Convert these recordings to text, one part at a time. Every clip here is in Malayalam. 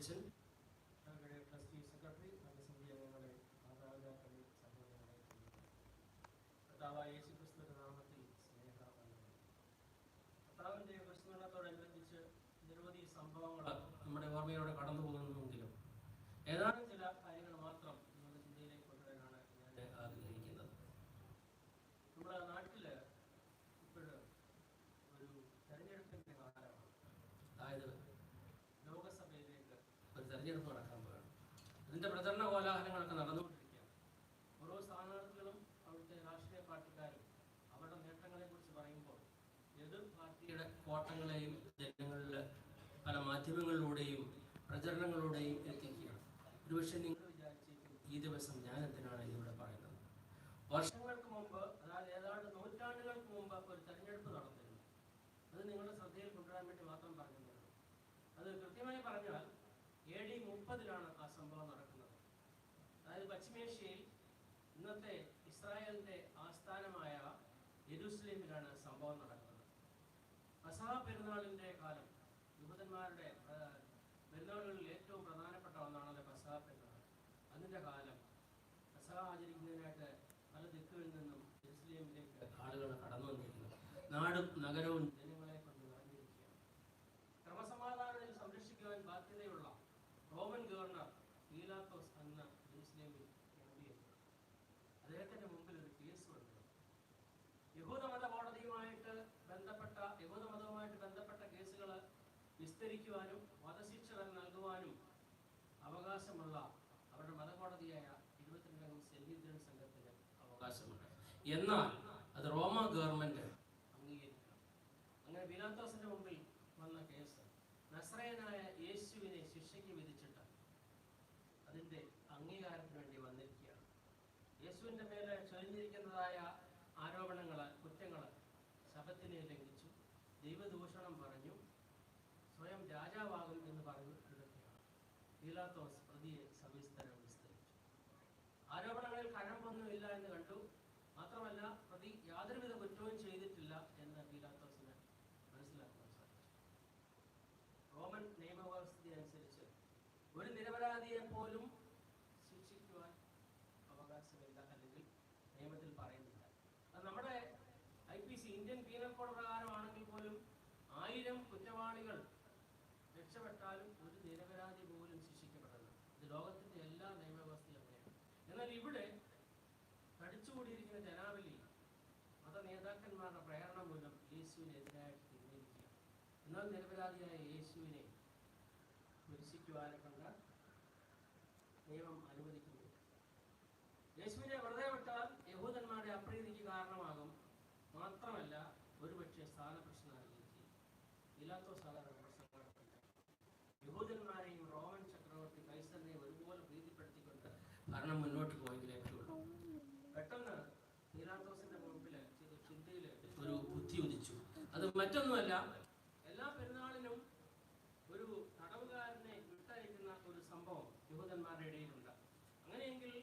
అధ్యక్షులు అలాగే ట్రస్టీ సెక్రటరీ అలాగే సంఘీయంగా ఆధారంగా కలిగి సభ్యులు దావా എതിർ പാർട്ടിയുടെ കോട്ടങ്ങളെയും ജനങ്ങളിൽ പല മാധ്യമങ്ങളിലൂടെയും പ്രചരണങ്ങളിലൂടെയും എത്തിക്കുകയാണ്. ഒരുപക്ഷെ നിങ്ങൾ വിചാരിച്ചേക്കും ഈ ദിവസം ഞാൻ എന്തിനാണ് ഇതിവിടെ പറയുന്നത്? വർഷങ്ങൾക്ക് മുമ്പ് അതായത് ഏതാണ്ട് നൂറ്റാണ്ടുകൾക്ക് മുമ്പ് ഒരു തെരഞ്ഞെടുപ്പ് നടന്നിരുന്നു. അത് നിങ്ങളുടെ ശ്രദ്ധയിൽ കൊണ്ടുവരാൻ വേണ്ടി മാത്രം പറഞ്ഞതാണ് അത് കൃത്യമായി പറഞ്ഞാൽ എ ഡി മുപ്പതിലാണ് ആ സംഭവം നടക്കുന്നത്. അതായത് പശ്ചിമേഷ്യയിൽ ഇന്നത്തെ ഇസ്രായേലിന്റെ ആസ്ഥാനമായ നടക്കുന്നത് പസഹ പെരുന്നാളിന്റെ കാലം. യുവതന്മാരുടെ പെരുന്നാളുകളിൽ ഏറ്റവും പ്രധാനപ്പെട്ട ഒന്നാണല്ലോ പെസഹ പെരുന്നാൾ അതിന്റെ കാലം. പെസഹ ആചരിക്കുന്നതിനായിട്ട് പല ദിക്കുകളിൽ നിന്നും ജെറുസലേമിലേക്ക് ആളുകൾ കടന്നു വന്നിരുന്നു നാടും നഗരവും വിസ്തരിക്കുവാനും വധശിക്ഷകൾ നൽകുവാനും അവകാശമുള്ള അവരുടെ മതകോടതിയായ ഇരുപത്തിരണ്ടംഗം സെല്ലിദ്രൻ സംഘത്തിന് അവകാശമുണ്ട്. എന്നാൽ അത് റോമ ഗവൺമെന്റ് അംഗീകരിക്കണം. അങ്ങനെ ബിലാത്തോസിന്റെ മുമ്പിൽ വന്ന കേസ് നസ്രയനായ യേശുവിനെ ശിക്ഷയ്ക്ക് വിധിച്ചിട്ട് അതിന്റെ അംഗീകാരത്തിന് വേണ്ടി വന്നിരിക്കുകയാണ്. യേശുവിന്റെ മേലെ ചൊരിഞ്ഞിരിക്കുന്നതായ രാജാവാകും എന്ന് ഇതൊക്കെയാണ്. പീലാത്തോസ് പ്രതിയെ സവിസ്തരം വിസ്തരിച്ചു. ആരോപണങ്ങളിൽ കഴമ്പൊന്നുമില്ല എന്ന് കണ്ടു. മാത്രമല്ല പ്രതി യാതൊരുവിധ കുറ്റവും ചെയ്തിട്ടില്ല എന്ന് പീലാത്തോസിന് മനസ്സിലാക്കാൻ സാധിച്ചു. റോമൻ നിയമവ്യവസ്ഥ അനുസരിച്ച് ഒരു നിരപരാധിയെ പോലും ശിക്ഷിക്കുവാൻ അവകാശമില്ല അല്ലെങ്കിൽ നിയമത്തിൽ പറയുന്നില്ല. ലോകത്തിന്റെ എല്ലാ നിയമവ്യവസ്ഥയും അങ്ങനെയാണ്. എന്നാൽ ഇവിടെ തടിച്ചുകൂടിയിരിക്കുന്ന ജനാവലി മത നേതാക്കന്മാരുടെ പ്രേരണ മൂലം യേശുവിനെതിരായിട്ട് തിരിഞ്ഞിരിക്കുക എന്നാൽ നിരപരാധിയായ യേശുവിനെ കുരിശിക്കുവാനെ കണ്ട നിയമം അനുവദിക്കുന്നു യേശുവിനെ വെറുതെ വിട്ടാൽ യഹൂദന്മാരുടെ അപ്രീതിക്ക് കാരണമാകും. മാത്രമല്ല ഒരുപക്ഷെ സ്ഥാനപ്രശ്നമായിരിക്കും ഇല്ലാത്ത സാധാരണ ഭരണം മുന്നോട്ട് പോയെങ്കിലേ ഉള്ളൂ പെട്ടെന്ന് പീലാത്തോസിന്റെ മുമ്പിൽ ചിന്തയിൽ ഒരു ബുദ്ധി ഉദിച്ചു. അത് മറ്റൊന്നുമല്ല എല്ലാ പെരുന്നാളിനും ഒരു തടവുകാരനെ വിട്ടയക്കുന്ന ഒരു സംഭവം യഹൂദന്മാരുടെ ഇടയിലുണ്ട്. അങ്ങനെയെങ്കിൽ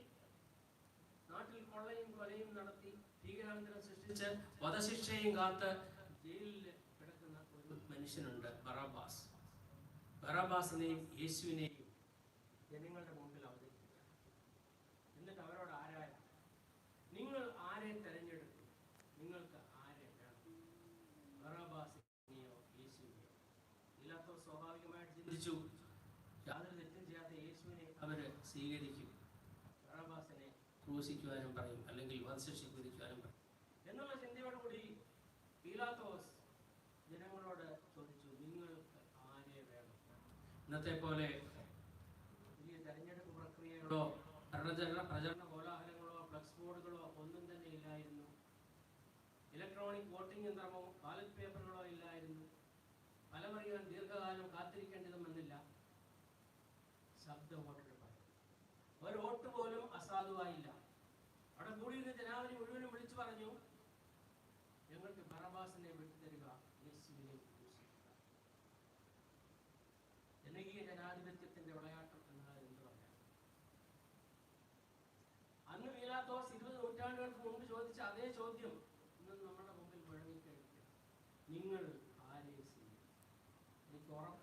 നാട്ടിൽ കൊള്ളയും കൊലയും നടത്തി ഭീകരാന്തരം സൃഷ്ടിച്ച് വധശിക്ഷയും കാത്ത് ജയിലിൽ കിടക്കുന്ന ഒരു മനുഷ്യനുണ്ട് ബറാബാസ്. ബറാബാസിനെയും യേശുവിനെയും ജനങ്ങളുടെ മുമ്പിൽ അവതരിപ്പിക്കുക എന്നിട്ട് അവരോട് ആരായാലും നിങ്ങൾ ആരെ തെരഞ്ഞെടുക്കും നിങ്ങൾക്ക് ആരെ വേണം? ബറാബാസിനെയോ യേശുവിനെയോ? ഇല്ലാത്തോ സ്വാഭാവികമായിട്ട് ചിന്തിച്ചു യാതൊരു തെറ്റും ചെയ്യാത്ത യേശുവിനെ അവർ സ്വീകരിക്കും. ബറാബാസിനെ ക്രൂശിക്കുവാനും പറയും അല്ലെങ്കിൽ വധശിക്ഷയ്ക്ക് വിധിക്കുവാനും പറയും. എന്നുള്ള ചിന്തയോടുകൂടി പീലാത്തോസ് ജനങ്ങളോട് ചോദിച്ചു നിങ്ങൾക്ക് ആരെ വേണം? ഇന്നത്തെ പോലെ വലിയ തെരഞ്ഞെടുപ്പ് പ്രക്രിയകളോ പ്രചരണ പ്രചരണ കോലാഹലങ്ങളോ ഫ്ലക്സ് ബോർഡുകളോ ഒന്നും തന്നെ ഇല്ലായിരുന്നു. ഇലക്ട്രോണിക് വോട്ടിംഗ് യന്ത്രമോ ബാലറ്റ് പേപ്പറുകളോ ഇല്ലായിരുന്നു. ഫലമറിയാൻ ദീർഘകാലം കാത്തിരിക്കേണ്ടതുമെന്നില്ല ശബ്ദ വോട്ടെടുപ്പായി ഒരു വോട്ട് പോലും അസാധുവായില്ല. അവിടെ കൂടിയിരുന്ന ജനാവലി മുഴുവനും വിളിച്ചു പറഞ്ഞു ഞങ്ങൾക്ക് ബറബാസിനെ വിട്ടുതരിക യേശുവിനെ ക്രൂശിക്കുക." ജനകീയ ജനാധിപത്യത്തിന്റെ വിളയാട്ടം എന്നാൽ എന്ത് പറയാം അന്ന് മീലാത്തോസ് ഇരുപത് നൂറ്റാണ്ടുകൾക്ക് മുമ്പ് ചോദിച്ച അതേ ചോദ്യം ഇന്ന് നമ്മുടെ മുമ്പിൽ മുഴങ്ങിക്കഴിഞ്ഞു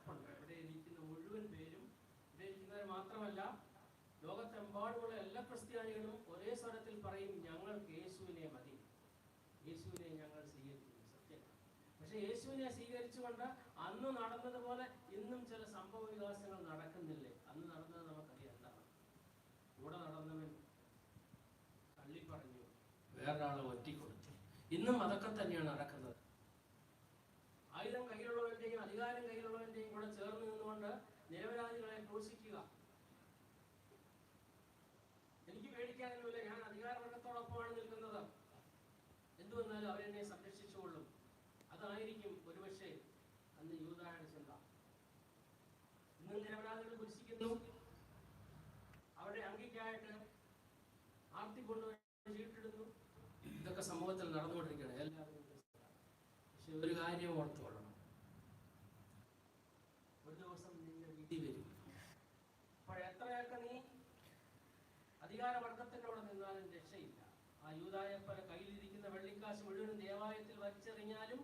ഉറപ്പുണ്ട്. ഇവിടെ ഇരിക്കുന്ന മുഴുവൻ പേരും മാത്രമല്ല ലോകത്തെമ്പാടുമുള്ള എല്ലാ ക്രിസ്ത്യാനികളും ഒരേ സ്വരത്തിൽ പറയും ഞങ്ങൾക്ക് യേശുവിനെ മതി. യേശുവിനെ ഞങ്ങൾ സ്വീകരിക്കുന്നു. സത്യം. പക്ഷെ യേശുവിനെ സ്വീകരിച്ചുകൊണ്ട് അന്ന് നടന്നതുപോലെ ഇന്നും ചില സംഭവ വികാസങ്ങൾ നടക്കുന്നില്ലേ? അന്ന് നടന്നത് നമുക്കറിയാം. എന്താണ്? കൂടെ നടന്നവൻ തള്ളി പറഞ്ഞു. വേറൊരാളെ ഒറ്റിക്കൊടുത്തു. ഇന്നും അതൊക്കെ തന്നെയാണ് നടക്കുന്നത്. ആയുധം കയ്യിലുള്ളവന്റെയും അധികാരം കയ്യിലുള്ളവന്റെയും നിരപരാധികളെ ക്രൂശിക്കുക. എനിക്ക് പേടിക്കാനൊന്നുമില്ല. ഞാൻ അധികാരവർഗത്തോടൊപ്പമാണ് നിൽക്കുന്നത്. എന്തു വന്നാലും അവരെന്നെ സംരക്ഷിച്ചുകൊള്ളും. അതായിരിക്കും ഒരുപക്ഷെ അന്ന് യൂതായുടെ ചിന്ത. ഇന്ന് നിരപരാധികൾ കുരിശിക്കുന്നു. അവരുടെ അങ്കിക്കായിട്ട് ആർത്തി കൊണ്ടുവന്ന് ചീട്ടിടുന്നു. ഇതൊക്കെ സമൂഹത്തിൽ നടന്നുകൊണ്ടിരിക്കുകയാണ്. എല്ലാവരും പക്ഷെ ഒരു കാര്യം ഓർത്തുകൊള്ളണം ഒരു ദിവസം നിന്റെ വിധി വരും അപ്പോൾ എത്രയൊക്കെ നീ അധികാരവർഗത്തിനോട് നിന്നാലും രക്ഷയില്ല ആ യൂതായെ പോലെ കയ്യിലിരിക്കുന്ന വെള്ളിക്കാശ് മുഴുവനും ദേവാലയത്തിൽ വലിച്ചെറിഞ്ഞാലും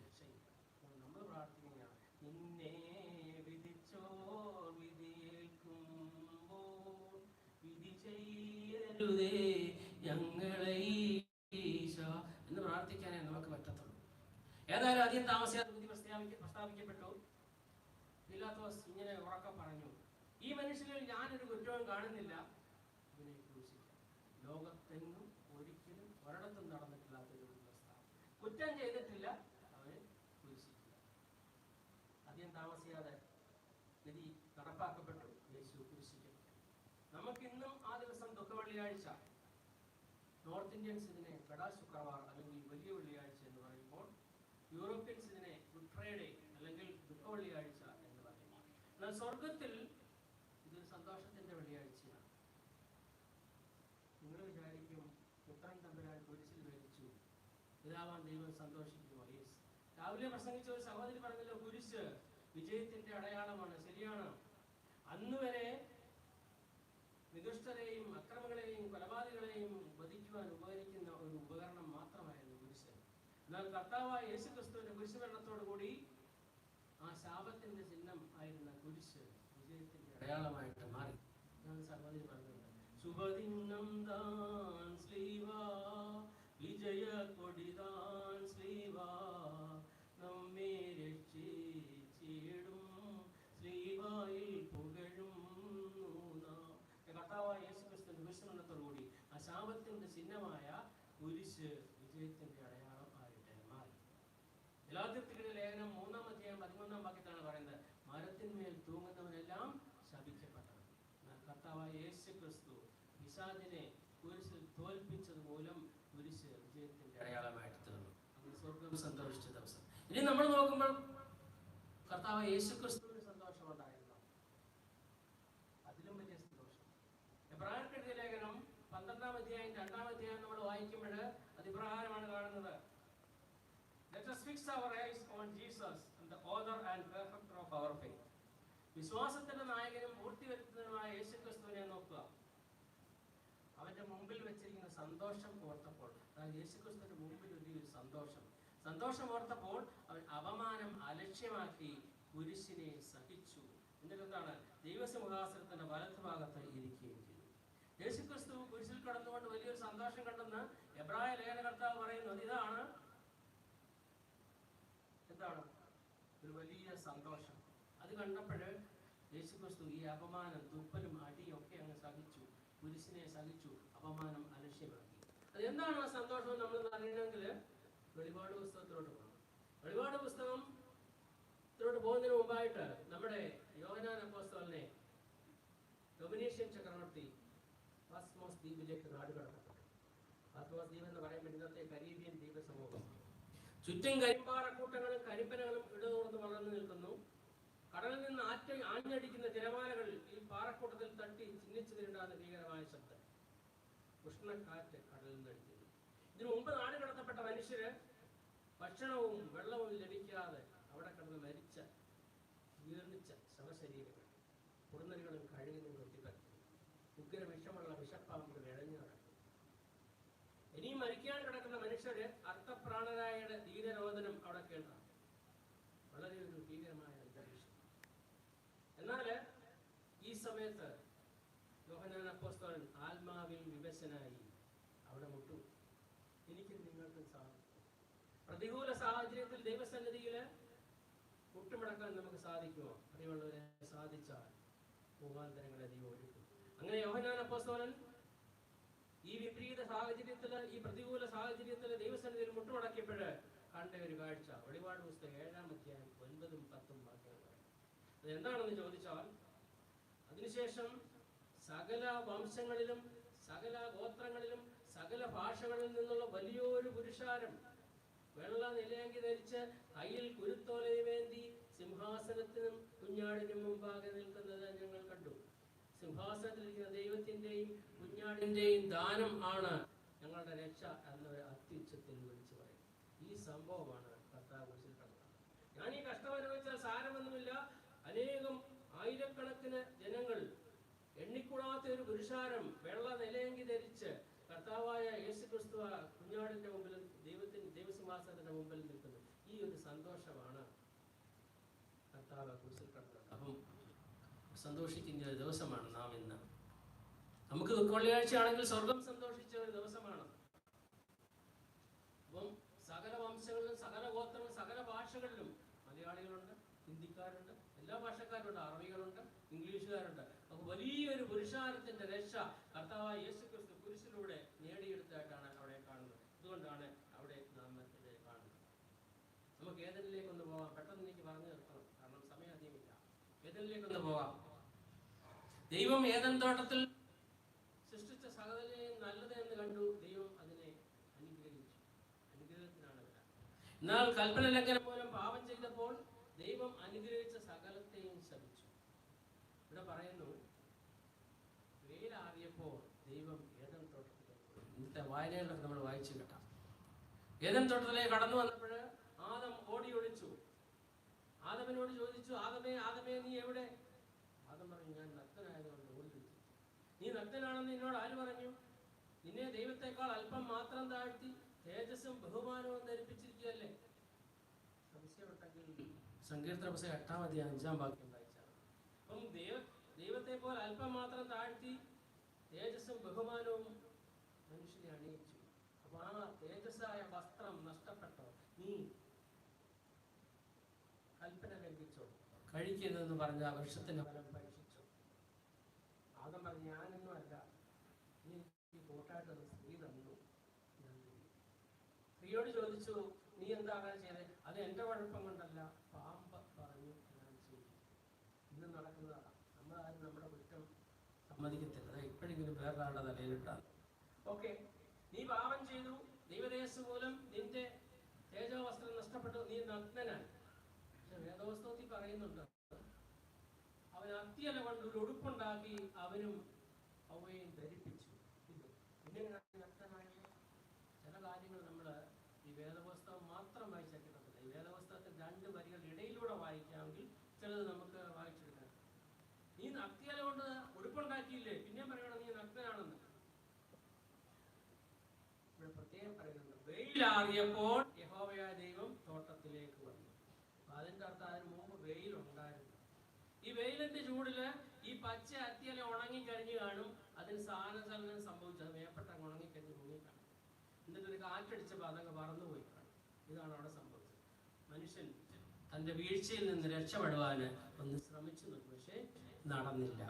രക്ഷയില്ല അപ്പോൾ നമ്മൾ പ്രാർത്ഥിക്കുകയാണ് നിന്നെ വിധിച്ചോ വിധിയേൽക്കുമ്പോ വിധി ചെയ്യരുതേ ഞങ്ങളെ ഈശ എന്ന് പ്രാർത്ഥിക്കാനേ നമുക്ക് പറ്റത്തുള്ളൂ. ഏതായാലും അധികം താമസിയാതെ വിധി പ്രസ്താവിക്ക പ്രസ്താവിക്കപ്പെട്ടു. പിലാത്തോസ് ഇങ്ങനെ ഉറക്കം പറഞ്ഞു ഈ മനുഷ്യനിൽ ഞാനൊരു കുറ്റവും കാണുന്നില്ല. ഇവനെ ക്രൂശിക്കാം ലോകത്തെങ്ങും ഒരിക്കലും ഒരിടത്തും നടന്നിട്ടില്ലാത്ത ഒരു പ്രസ്താവന. കുറ്റം ചെയ്തിട്ടില്ല അവനെ ക്രൂശിക്കുക അധികം താമസിയാതെ വിധി നടപ്പാക്കപ്പെട്ടു യേശു ക്രൂശിക്കപ്പെട്ടു നമുക്കിന്നും ആ ദിവസം ദുഃഖവെള്ളിയാഴ്ച നോർത്ത് ഇന്ത്യൻസ് ഇതിനെ ബഡാ ശുക്രവാർ അല്ലെങ്കിൽ വലിയ വെള്ളിയാഴ്ച എന്ന് പറയുമ്പോൾ യൂറോപ്യൻസ് ഇതിനെ ഗുഡ് ഫ്രൈഡേ അല്ലെങ്കിൽ ദുഃഖ വെള്ളിയാഴ്ച എന്ന് പറയും. എന്നാൽ സ്വർഗത്തിൽ ഇത് സന്തോഷത്തിന്റെ വെള്ളിയാഴ്ചയാണ്. നിങ്ങൾ വിചാരിക്കും പുത്രൻ തമ്പുരാൻ കുരിശിൽ മരിച്ചു പിതാവാൻ ദൈവം സന്തോഷിക്കുമോ യെസ് രാവിലെ പ്രസംഗിച്ച ഒരു സഹോദരി പറഞ്ഞല്ലോ കുരിശ് വിജയത്തിന്റെ അടയാളമാണ് ശരിയാണ്. അന്ന് വരെ നികൃഷ്ടരെയും എന്നാൽ കർത്താവായ യേശു ക്രിസ്തുവിന്റെ കുരിശുമരണത്തോടു കൂടി ആ ശാപത്തിന്റെ ചിഹ്നം ആയിരുന്ന കുരിശ് വിജയത്തിന്റെ അടയാളമായിട്ട് മാറി ഞാൻ സഹോദരി പറഞ്ഞത് ശുഭദിനം താൻ ശ്രീവാ വിജയ കൊടിതാൻ സ്ലീവാ നമ്മെ രക്ഷിച്ചിടും ശ്രീവായിൽ പുകഴും. കർത്താവായ യേശു ക്രിസ്തുവിന്റെ കുരിശുമരണത്തോടുകൂടി ആ ശാപത്തിന്റെ ചിഹ്നമായ കുരിശ് വിജയത്തിന്റെ അടയാളം ആയിട്ട് മാറി ഗലാത്യർത്തിയുടെ ലേഖനം മൂന്നാം അധ്യായം പതിമൂന്നാം വാക്യത്താണ് പറയുന്നത്. മരത്തിന്മേൽ തൂങ്ങുന്നവനെല്ലാം ശപിക്കപ്പെട്ടത് കർത്താവായ യേശു ക്രിസ്തു പിശാദിനെ കുരിശിൽ തോൽപ്പിച്ചത് മൂലം കുരിശ് വിജയത്തിന്റെ അടയാളമായിട്ട് തീർന്നു. അന്ന് സ്വർഗം സന്തോഷിച്ച. ദിവസം. ഇനി നമ്മൾ നോക്കുമ്പോൾ കർത്താവ് യേശു ക്രിസ്തുവിന് സന്തോഷം ഉണ്ടായിരുന്നു. അതിലും വലിയ സന്തോഷം. എബ്രാഹിം ലേഖനം പന്ത്രണ്ടാം അധ്യായം രണ്ടാം അധ്യായം നമ്മൾ വായിക്കുമ്പോൾ അത് ഇപ്രകാരമാണ് കാണുന്നത്. Our eyes on Jesus and the author and perfecter of our faith. വിശ്വാസത്തിന്റെ നായകനും പൂർത്തിവരുത്തുന്നതുമായ യേശുക്രിസ്തുവിനെ നോക്കുക. അവന്റെ മുമ്പിൽ വെച്ചിരിക്കുന്ന സന്തോഷം ഓർത്തപ്പോൾ അതായത് യേശുക്രിസ്തുവിന്റെ മുമ്പിൽ ഒരു സന്തോഷം. സന്തോഷം ഓർത്തപ്പോൾ അവൻ അപമാനം അലക്ഷ്യമാക്കി കുരിശിനെ സഹിച്ചു. എന്നിട്ട് എന്താണ് ദൈവസിംഹാസനത്തിന്റെ വലതുഭാഗത്ത് ഇരിക്കുകയും ചെയ്തു. യേശുക്രിസ്തു കുരിശിൽ കടന്നുകൊണ്ട് വലിയൊരു സന്തോഷം കണ്ടെന്ന് എബ്രായ ലേഖനകർത്താവ് പറയുന്നത് ഇതാണ് എന്താണ്? ഒരു വലിയ സന്തോഷം. അത് കണ്ടപ്പോൾ യേശുക്രിസ്തു ഈ അപമാനം തുപ്പലും അടിയും ഒക്കെ അങ്ങ് സഹിച്ചു. കുരിശിനെ സഹിച്ചു. അപമാനം അലക്ഷ്യമാക്കി. അത് എന്താണ് ആ സന്തോഷം നമ്മൾ അറിയണമെങ്കിൽ വെളിപാട് പുസ്തകത്തിലോട്ട് പോകണം. വെളിപാട് പുസ്തകം ത്തിലോട്ട് പോകുന്നതിന് മുമ്പായിട്ട് നമ്മുടെ അപ്പോസ്തലനെ ഡൊമിനേഷ്യൻ ചക്രവർത്തി ഫാസ്മോസ് ദ്വീപിലേക്ക് നാട് പാസ്മോസ് ദ്വീപ് എന്ന് പറയുമ്പോൾ ഇന്നത്തെ കരീബിയൻ ദ്വീപ സമൂഹം ചുറ്റും കരിമ്പാറക്കൂട്ടങ്ങളും കരിപ്പനകളും ഇടതോർന്ന് വളർന്നു നിൽക്കുന്നു. കടലിൽ നിന്ന് ആറ്റ ആഞ്ഞടിക്കുന്ന തിരമാലകൾ ഈ പാറക്കൂട്ടത്തിൽ തട്ടി ചിഹ്നിച്ചു തിരണ്ടാകുന്ന ഭീകരമായ ശബ്ദം. ഉഷ്ണക്കാറ്റ് കടലിൽ നിന്ന് അടിക്കുന്നു. ഇതിനു മുമ്പ് നാട് കടത്തപ്പെട്ട മനുഷ്യര് ഭക്ഷണവും വെള്ളവും ലഭിക്കാതെ അവിടെ കിടന്ന് മരിച്ച ജീർണിച്ച ശവശരീരങ്ങൾ. കുറുനരികളും കഴുകുകളും ഒത്തിപ്പറ്റുന്നു ഉഗ്ര വിഷമുള്ള വിഷപ്പാമ്പുകൾ ഇഴഞ്ഞു നടക്കുന്നു. ഇനിയും മരിക്കാൻ കിടക്കുന്ന മനുഷ്യര് അർത്ഥപ്രാണരായുടെ ധീരരോധനം അവിടെ കേൾക്കാം വളരെ ഒരു ഭീകരമായ അന്തരീക്ഷം എന്നാൽ ഈ സമയത്ത് യോഹനാൻ അപ്പോസ്തലൻ ആത്മാവിൽ വിവശനായി അവിടെ മുട്ടു. എനിക്ക് നിങ്ങൾക്ക് സാധിക്കും. പ്രതികൂല സാഹചര്യത്തിൽ ദൈവസന്നിധിയിൽ മുട്ടുമടക്കാൻ നമുക്ക് സാധിക്കുമോ? അറിയുള്ളവരെ സാധിച്ചാൽ മുഖാന്തരങ്ങളെ ദൈവം ഒരുക്കും. അങ്ങനെ യോഹനാൻ അപ്പോസ്തലൻ ഈ വിപരീത സാഹചര്യത്തിൽ ഈ പ്രതികൂല സാഹചര്യത്തിൽ ദൈവസന്നിധിയിൽ മുട്ടുമടക്കിയപ്പോഴ് കണ്ട ഒരു കാഴ്ച. വെളിപാട് പുസ്തകം ഏഴാം അധ്യായം ഒൻപതും പത്തും വാക്യങ്ങൾ അതെന്താണെന്ന് ചോദിച്ചാൽ അതിനുശേഷം സകല വംശങ്ങളിലും സകല ഗോത്രങ്ങളിലും സകല ഭാഷകളിൽ നിന്നുള്ള വലിയൊരു പുരുഷാരം വെള്ള നിലയങ്കി ധരിച്ച് കയ്യിൽ കുരുത്തോലയുമേന്തി സിംഹാസനത്തിനും കുഞ്ഞാടിനും മുമ്പാകെ നിൽക്കുന്നത് ഞങ്ങൾ കണ്ടു. സിംഹാസനത്തിലിരിക്കുന്ന ദൈവത്തിന്റെയും കുഞ്ഞാടിന്റെയും ദാനം ആണ് ഞങ്ങളുടെ രക്ഷ എന്ന് അത്യുച്ചത്തിൽ വിളിച്ചു പറയും. ഈ സംഭവമാണ് കർത്താവ് കുരിശിൽ കണ്ടത് ഞാൻ ഈ കഷ്ടം അനുഭവിച്ചാൽ സാരമൊന്നുമില്ല. അനേകം ആയിരക്കണക്കിന് ജനങ്ങൾ എണ്ണിക്കൂടാത്ത ഒരു പുരുഷാരം വെള്ള നിലയങ്കി ധരിച്ച് കർത്താവായ യേശു ക്രിസ്തു കുഞ്ഞാടിന്റെ മുമ്പിൽ ദൈവത്തിന് ദൈവസിംഹാസനത്തിന്റെ മുമ്പിൽ നിൽക്കുന്നു. ഈ ഒരു സന്തോഷമാണ് കർത്താവ് കുരിശിൽ കണ്ടത് സന്തോഷിക്കുന്ന ഒരു ദിവസമാണ് നാം ഇന്ന്. നമുക്ക് വെള്ളിയാഴ്ചയാണെങ്കിൽ സ്വർഗം സന്തോഷിച്ച ഒരു ദിവസമാണ്. അപ്പം സകല വംശങ്ങളിലും സകല ഗോത്രങ്ങളും സകല ഭാഷകളിലും മലയാളികളുണ്ട് ഹിന്ദിക്കാരുണ്ട് എല്ലാ ഭാഷക്കാരുണ്ട് അറബികളുണ്ട് ഇംഗ്ലീഷുകാരുണ്ട്. അപ്പൊ വലിയൊരു പുരുഷാരത്തിന്റെ രക്ഷ കർത്താവായ യേശു ക്രിസ്തു പുരുഷനിലൂടെ നേടിയെടുത്തായിട്ടാണ് അവിടെ കാണുന്നത്. അതുകൊണ്ടാണ് അവിടെ നാം ഇത് കാണുന്നത്. നമുക്ക് ഏതെങ്കിലേക്ക് ഒന്ന് പോവാം? പെട്ടെന്ന് എനിക്ക് പറഞ്ഞു നിർത്തണം കാരണം സമയം അധികമില്ല. ഏതെങ്കിലേക്ക് ഒന്ന് പോവാം? ദൈവം ഏതൻ തോട്ടത്തിൽ സൃഷ്ടിച്ച സകലനെയും നല്ലത് എന്ന് കണ്ടു ദൈവം അതിനെ അനുഗ്രഹിച്ചു. അനുഗ്രഹത്തിനാണ് വരാൻ എന്നാൽ കൽപ്പന ലംഘനം മൂലം പാപം ചെയ്തപ്പോൾ ദൈവം അനുഗ്രഹിച്ച സകലത്തെയും ശപിച്ചു. ഇവിടെ പറയുന്നു വെയിലാറിയപ്പോൾ ദൈവം ഏതൻ തോട്ടത്തിലേക്ക്. ഇന്നത്തെ വായനകളിലൊക്കെ നമ്മൾ വായിച്ചു കേട്ടാം. ഏതൻ തോട്ടത്തിലേക്ക് കടന്നു വന്നപ്പോൾ ആദം ഓടി ഒളിച്ചു. ആദമിനോട് ചോദിച്ചു ആദമേ ആദമേ നീ എവിടെ ആദം പറഞ്ഞു ഞാൻ നഗ്നനായതുകൊണ്ട് ഓടി ഒളിച്ചു നീ നഗ്നനാണെന്ന് നിന്നോട് ആര് പറഞ്ഞു? നിന്നെ ദൈവത്തെക്കാൾ അല്പം മാത്രം താഴ്ത്തി തേജസ്സും ബഹുമാനവും ധരിപ്പിച്ചിരിക്കുകയല്ലേ? സംശയമുണ്ടെങ്കിൽ സങ്കീർത്തന പുസ്തകം എട്ടാം അധ്യായം അഞ്ചാം വാക്യം വായിച്ചാണ്. അപ്പം ദൈവ ദൈവത്തെ പോലെ അല്പം മാത്രം താഴ്ത്തി തേജസ്സും ബഹുമാനവും മനുഷ്യനെ അണിയിച്ചു. അപ്പൊ ആ തേജസ്സായ വസ്ത്രം നഷ്ടപ്പെട്ടോ? നീ കൽപ്പന ലംഘിച്ചോ കഴിക്കരുതെന്ന് പറഞ്ഞ വൃക്ഷത്തിന്റെ ഫലം ഭക്ഷിച്ചു ആദം പറഞ്ഞു ഞാനൊന്നും അല്ല നീ എനിക്ക് കൂട്ടായിട്ടൊരു സ്ത്രീ തന്നു ഞാൻ തിന്നു." സ്ത്രീയോട് ചോദിച്ചു നീ എന്താ അങ്ങനെ ചെയ്തത് അത് എന്റെ കുഴപ്പം കൊണ്ടല്ല. പാമ്പ് പറഞ്ഞു ഞാൻ ചെയ്തു. ഇന്ന് നടക്കുന്നതാണ്. നമ്മളാരും നമ്മുടെ കുറ്റം സമ്മതിക്കത്തില്ല. ഇപ്പോഴെങ്കിലും വേറൊരാളുടെ തലയിലിട്ടാണ്. ഓക്കെ. നീ പാപം ചെയ്തു. ദൈവദേശ മൂലം നിന്റെ തേജോ വസ്ത്രം നഷ്ടപ്പെട്ടു. നീ നഗ്നനായി പക്ഷെ വേദവസ്തവത്തിൽ പറയുന്നുണ്ട്. അവൻ അത്യല കൊണ്ട് ഒരു ഉടുപ്പുണ്ടാക്കി അവനും അവയും ധരിപ്പിച്ചു ഇത് എങ്ങനെയാണ് നഗ്നനായത് ചില കാര്യങ്ങൾ നമ്മൾ ഈ വേദപുസ്തകം മാത്രം വായിച്ചാൽ കിട്ടത്തില്ല ഈ വേദപുസ്തകത്തിൽ രണ്ട് വരികൾ ഇടയിലൂടെ വായിക്കാമെങ്കിൽ ചിലത് നമുക്ക് വായിച്ചെടുക്കാൻ നീ നഗ്നത കൊണ്ട് ഉടുപ്പുണ്ടാക്കിയില്ലേ പിന്നെ പറയണം നീ നഗ്നനാണെന്ന് ഇവിടെ പ്രത്യേകം വെയിലാറിയപ്പോൾ യഹോവയായ ദൈവം തോട്ടത്തിലേക്ക് വന്നു. അതിന് മുമ്പ് വെയിലുണ്ടായിരുന്നു. ഈ വെയിലിന്റെ ചൂടിൽ ഈ പച്ച അത്തിയല ഉണങ്ങി കഴിഞ്ഞു കാണും. അതിന് സ്ഥാനചലനം സംഭവിച്ചു. അത് മേപ്പെട്ട അങ്ങ് ഉണങ്ങിക്കഴിഞ്ഞ് മുങ്ങിക്കാണും എന്നിട്ട് ഒരു കാറ്റടിച്ചപ്പോൾ അതങ്ങ് പറന്നുപോയി കാണും. ഇതാണ് അവിടെ സംഭവിച്ചത്. മനുഷ്യൻ തന്റെ വീഴ്ചയിൽ നിന്ന് രക്ഷപ്പെടുവാൻ ഒന്ന് ശ്രമിച്ചു നോക്കി. പക്ഷേ നടന്നില്ല.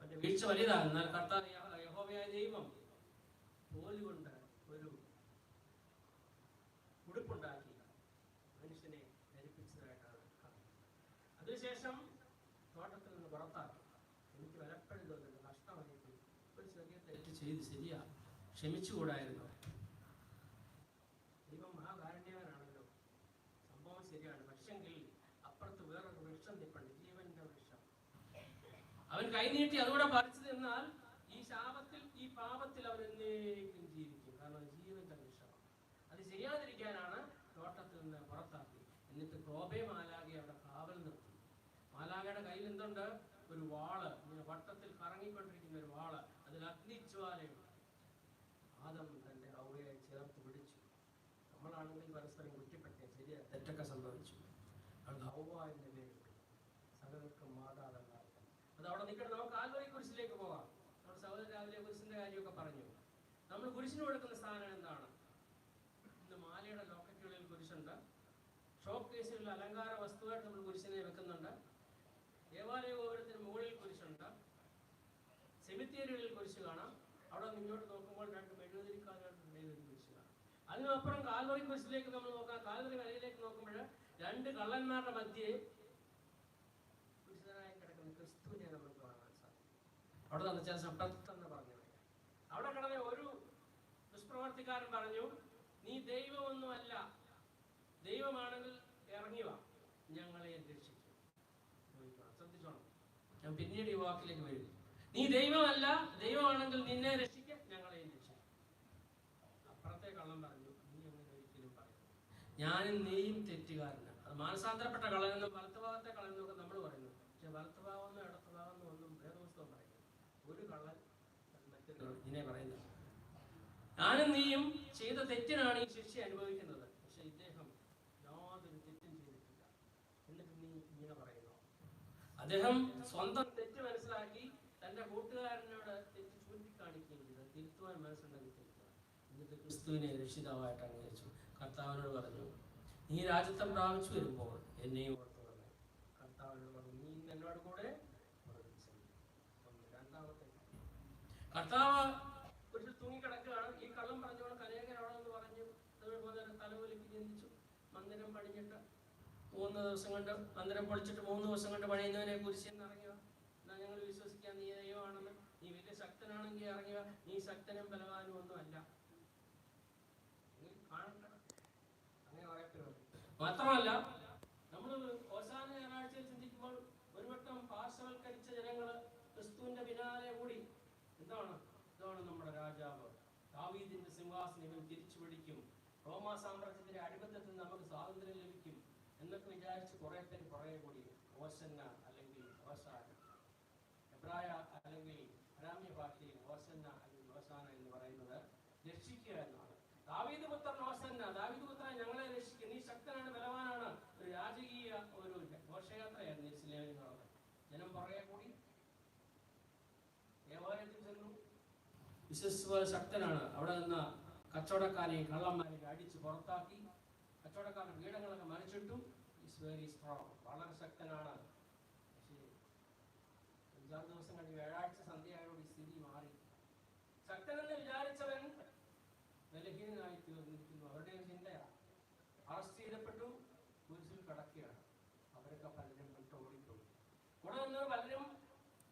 അവന്റെ വീഴ്ച വലുതാണ് എന്നാൽ കർത്താവ് യഹോവയായ ദൈവം പോലുകൊണ്ട് ഉടുപ്പുണ്ടാക്കി മനുഷ്യനെ ധരിപ്പിച്ചതായിട്ടാണ് കാണുന്നത് അതിനുശേഷം തോട്ടത്തിൽ നിന്ന് പുറത്താക്കി. എനിക്ക് വലപ്പോഴും തോന്നുന്നു കഷ്ടമായിപ്പോയി ഒരു ചെറിയ തെറ്റ് ചെയ്ത് ശരിയാ ക്ഷമിച്ചുകൂടായിരുന്നു. ദൈവം മഹാകാരുണ്യവനാണല്ലോ. സംഭവം ശരിയാണ്. പക്ഷെങ്കിൽ അപ്പുറത്ത് വേറൊരു വൃക്ഷം നിൽപ്പുണ്ട് ജീവന്റെ വൃക്ഷം. അവൻ കൈനീട്ടി അതുകൂടെ പറിച്ചു നിന്നാൽ ഈ ശാപത്തിൽ ഈ പാപത്തിൽ അവൻ എന്നേക്കും ജീവിക്കും കാരണം അത് ജീവന്റെ വൃക്ഷമാണ് അത് ചെയ്യാതിരിക്കാനാണ് തോട്ടത്തിൽ നിന്ന് പുറത്താക്കി. എന്നിട്ട് ക്രോബേ മാലാകെ അവിടെ കാവൽ നിർത്തി. മാലാകയുടെ കയ്യിൽ എന്തുണ്ട്? ഒരു വാൾ. ഇങ്ങനെ വട്ടത്തിൽ കറങ്ങിക്കൊണ്ടിരിക്കുന്ന ഒരു വാൾ. അതിൽ അഗ്നിജ്വാലയുണ്ട്. ആദം തന്റെ ഔവയെ ചേർത്ത് പിടിച്ചു. നമ്മളാണെങ്കിൽ പരസ്പരം കുറ്റപ്പെട്ടേ ശരിയാ. തെറ്റൊക്കെ സംഭവിച്ചു. അത് ഔവ പേരുണ്ട് സകലർക്കും മാതാതല്ലാതെ അത് അവിടെ നിൽക്കണം നമുക്ക് ആൽവറി കുരിശിലേക്ക് പോകാം. നമ്മുടെ സഹോദരൻ രാവിലെ കുരിശിന്റെ കാര്യമൊക്കെ പറഞ്ഞു. നമ്മൾ കുരിശിന് കൊടുക്കുന്ന സ്ഥാനം എന്താണ് ഇന്ന് മാലയുടെ ലോക്കറ്റുകളിൽ കുരിശുണ്ട് അലങ്കാര വസ്തുവായിട്ട് നമ്മൾ കുരിശിനെ വെക്കുന്നുണ്ട്. ദേവാലയ ഗോപുരത്തിന് മുകളിൽ കുരിശുണ്ട്. സെമിത്തേരികളിൽ കുരിശ് കാണാം. അവിടെ ഇങ്ങോട്ട് നോക്കുമ്പോൾ രണ്ട് മെഴുകുതിരിക്കാലുകളുടെ ഒരു കുരിശ് കാണാം. അതിനപ്പുറം കാൽവറി കുരിശിലേക്ക് നമ്മൾ നോക്കാം. കാൽവറി മലയിലേക്ക് നോക്കുമ്പോൾ രണ്ട് കള്ളന്മാരുടെ മധ്യേ കുരിശിതനായി കിടക്കുന്ന ക്രിസ്തുവിനെ നമ്മൾ കാണാൻ സാധിക്കും. അവിടെ നിന്ന് ചില പെട്ടെന്ന് പറഞ്ഞു അവിടെ കിടന്ന ഒരു ദുഷ്പ്രവർത്തിക്കാരൻ പറഞ്ഞു നീ ദൈവമൊന്നുമല്ല. ദൈവമാണെങ്കിൽ ഇറങ്ങി വാ ഞങ്ങളെ നോക്കിക്കോണം, ശ്രദ്ധിച്ചോണം. ഞാൻ പിന്നീട് ഈ വാക്കിലേക്ക് വരുന്നു. നീ ദൈവമല്ല ദൈവമാണെങ്കിൽ നിന്നെ രക്ഷിക്കാം ഞങ്ങളെ രക്ഷിക്കും അപ്പുറത്തെ കള്ളം പറഞ്ഞു നീ അങ്ങനെ ഒരിക്കലും പറയരുത്. ഞാനും നീയും തെറ്റുകാരനാണ്. അത് മാനസാന്തരപ്പെട്ട കള്ളനെന്നും വലത്തുഭാഗത്തെ കള്ളൻ എന്നൊക്കെ നമ്മൾ പറയുന്നു. പക്ഷെ വലത്ത് ഭാഗമെന്നോ ഇടത്ത് ഭാഗമെന്നോ ഒന്നും വേദപുസ്തകം പറയുന്നു ഒരു കള്ളൻ മറ്റൊരു ഇതിനെ പറയുന്നത്. ഞാനും നീയും ചെയ്ത തെറ്റിനാണ് ഈ ശിക്ഷ അനുഭവിക്കുന്നത് പക്ഷെ ഇദ്ദേഹം യാതൊരു തെറ്റും ചെയ്തിട്ടില്ല എന്നിട്ട് നീ ഇങ്ങനെ പറയുന്നു. അദ്ദേഹം സ്വന്തം തെറ്റ് മനസ്സിലാക്കി തന്റെ കൂട്ടുകാരനോട് തെറ്റ് ചൂണ്ടിക്കാണിക്കുകയും ചെയ്തു. തിരുത്തുവാൻ മനസ്സുണ്ടെങ്കിൽ തിരുത്തുക എന്നിട്ട് ക്രിസ്തുവിനെ രക്ഷിതാവായിട്ട് അംഗീകരിച്ചു. കർത്താവിനോട് പറഞ്ഞു നീ രാജ്യത്വം പ്രാപിച്ചു വരുമ്പോൾ എന്നെയും ഓർത്തു പറഞ്ഞു കർത്താവിനോട് പറഞ്ഞു നീ എന്നോട് കൂടെ സ്വർഗത്തിൽ ചെല്ലും." രണ്ടാമത്തെ കർത്താവ് ഒരു തൂങ്ങിക്കിടക്കുകയാണ് ഈ കള്ളം പറഞ്ഞുകൊണ്ട് കലേഖനോടെന്ന് പറഞ്ഞു അതുപോലെ തലവലിക്ക് ചിന്തിച്ചു മന്ദിരം പണിഞ്ഞിട്ട് മൂന്ന് ദിവസം കൊണ്ട് മന്ദിരം പൊളിച്ചിട്ട് മൂന്ന് ദിവസം കൊണ്ട് പണിയുന്നവനെ കുരിശിൽ നിന്ന് ഇറങ്ങുക. എന്നാൽ ഞങ്ങൾ വിശ്വസിക്കാൻ നീ ദൈവമാണെന്ന്. നീ വലിയ ശക്തനാണെങ്കിൽ ഇറങ്ങുക. നീ ശക്തനും ബലവാനും ഒന്നും അല്ല മാത്രമല്ല നമ്മൾ അവസാന ഞായറാഴ്ചയിൽ ചിന്തിക്കുമ്പോൾ ഒരു വട്ടം പാർശ്വവൽക്കരിച്ച ജനങ്ങൾ ക്രിസ്തുവിന്റെ പിന്നാലെ കൂടി എന്താണ്? ഇതാണ് നമ്മുടെ രാജാവ്. ദാവീദിന്റെ സിംഹാസനം ഇവൻ തിരിച്ചു പിടിക്കും റോമാ സാമ്രാജ്യത്തിന്റെ അടിമത്തത്തിൽ നമുക്ക് സ്വാതന്ത്ര്യം ലഭിക്കും. എന്നൊക്കെ വിചാരിച്ച് കുറെ പേര് പുറകെ കൂടി ഓസന്ന അല്ലെങ്കിൽ ഓസാന എബ്രായ അല്ലെങ്കിൽ അരാമ്യ ഭാഷയിൽ ഓസന്ന അല്ലെങ്കിൽ ഓസാന എന്ന് പറയുന്നത് രക്ഷിക്കുക എന്നാണ്. ദാവീദ് പുത്രൻ ഓസന്ന ദാവീദ് പുത്രൻ ഞങ്ങളെ രക്ഷിക്കുക നീ ശക്തനാണ് ബലവാനാണ് ഒരു രാജകീയ ഒരു ഘോഷയാത്രയായിരുന്നു ഇസ്ലേമിൽ നടന്നത്. ജനം പുറകെ കൂടി. ദേവാലയത്തിൽ ചെന്നു. വിശ്വസിച്ച ശക്തനാണ്. അവിടെ നിന്ന് കച്ചവടക്കാരെയും കള്ളന്മാരെയും അടിച്ച് പുറത്താക്കി. കച്ചവടക്കാരുടെ വീടങ്ങളൊക്കെ മറിച്ചിട്ടു ഇസ് വെരി സ്ട്രോങ് വളരെ ശക്തനാണ്. പക്ഷേ അഞ്ചാറ് ദിവസം കഴിഞ്ഞ് വ്യാഴാഴ്ച സന്ധ്യയായോട് സ്ഥിതി മാറി. ശക്തനെന്ന് വിചാരിച്ചവൻ ബലഹീനനായി തീർന്നിരിക്കുന്നു അവരുടെ ഒരു ചിന്തയാണ് അറസ്റ്റ് ചെയ്യപ്പെട്ടു കുരിശിൽ കിടക്കുകയാണ് അവരൊക്കെ പലരും വിട്ട് ഓടിപ്പോയി കൂടെ നിന്ന് പലരും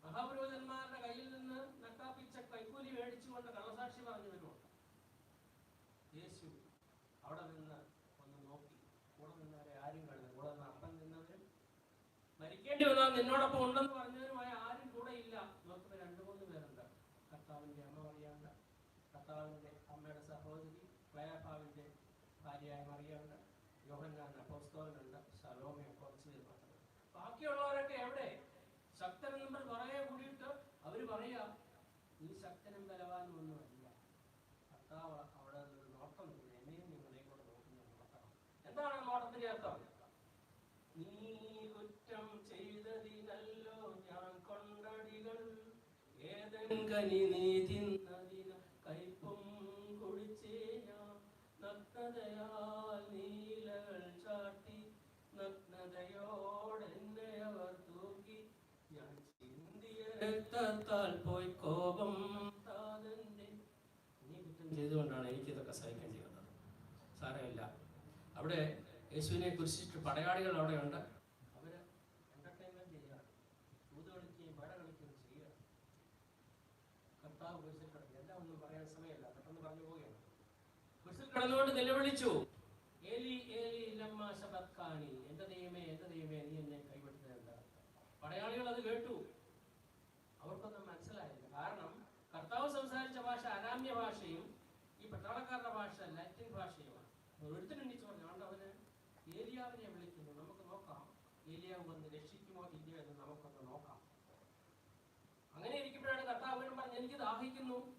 മഹാപുരോഹിതന്മാരുടെ കയ്യിൽ നിന്ന് നക്കാപ്പിച്ച കൈക്കൂലി മേടിച്ചുകൊണ്ട് കള്ളസാക്ഷി പറഞ്ഞവരുമുണ്ട് യേശു അവിടെ നിന്ന് ഒന്ന് നോക്കി കൂടെ നിന്നവരെ ആരും കണ്ടു കൂടെ നിന്ന് അപ്പം നിന്നവരും മരിക്കേണ്ടി വന്നാൽ നിന്നോടൊപ്പം ഉണ്ടെന്ന് പറഞ്ഞതിനുമായ ആരും കൂടെ ഇല്ല. നോക്കുമ്പോൾ രണ്ടു മൂന്ന് പേരുണ്ട്. കർത്താവിന്റെ അമ്മ മറിയാണ്ട് കർത്താവിന്റെ അമ്മയുടെ സഹോദരി ക്ലയാപ്പാവിന്റെ ഭാര്യയായ മറിയാണ്ട് യോഹന്നാൻ അപ്പോസ്തോലുണ്ട് കുറച്ച് പേര് മാത്രം. ബാക്കിയുള്ളവരൊക്കെ എവിടെ ശക്തൻ നമ്മൾ പുറകെ കൂടിയിട്ട് അവർ പറയാ നീ ശക്തനും ബലവാനും ഒന്നുമല്ല കർത്താവ് അവിടെ ഒരു നോട്ടം നിന്നു. എന്നെയും നിങ്ങളെയും കൂടെ നോക്കുന്ന നോട്ടം എന്താണ് ആ നോട്ടത്തിന്റെ അർത്ഥം നീ കുറ്റം ചെയ്തതിനല്ലോ ഞാൻ കൊണ്ടടികൾ ഏതെങ്കനി നീ കുടിച്ചേ ഞാൻ നീലകൾ അവർ തൂക്കി. ഞാൻ കോപം സാരമില്ല. അവിടെ യേശുവിനെ കുറിച്ചിട്ട് പടയാളികൾ അവിടെ കർത്താവ് കുരിശിൽ കിടന്നു എല്ലാം ഒന്നും പറയാൻ സമയമില്ല. പെട്ടെന്ന് പറഞ്ഞു പോവുകയാണ്. കുരിശിൽ കിടന്നുകൊണ്ട് നിലവിളിച്ചു ഏലി ഏലി ലമ്മ ശബത്കാനി എന്റെ ദൈവമേ എന്റെ ദൈവമേ നീ എന്നെ കൈവിടുന്നത് പടയാളികൾ അത് കേട്ടു. അവർക്കൊന്നും മനസ്സിലായില്ല. കാരണം കർത്താവ് സംസാരിച്ച ഭാഷ അരാമ്യ ഭാഷയും ഈ പട്ടാളക്കാരുടെ ഭാഷ ലാറ്റിൻ ഭാഷയുമാണ്. ഒരുത്തനെണ്ണിച്ച് പറഞ്ഞു അതുകൊണ്ട് അവന് ഏലിയാവിനെ വിളിക്കുന്നു. നമുക്ക് നോക്കാം. ഏലിയാവ് വന്ന് രക്ഷിക്കുമോ ഇല്ലയോ എന്ന് നമുക്കൊന്ന് നോക്കാം അങ്ങനെ ഇരിക്കുമ്പോഴാണ് കർത്താവ് വീണ്ടും പറഞ്ഞു എനിക്ക് ദാഹിക്കുന്നു.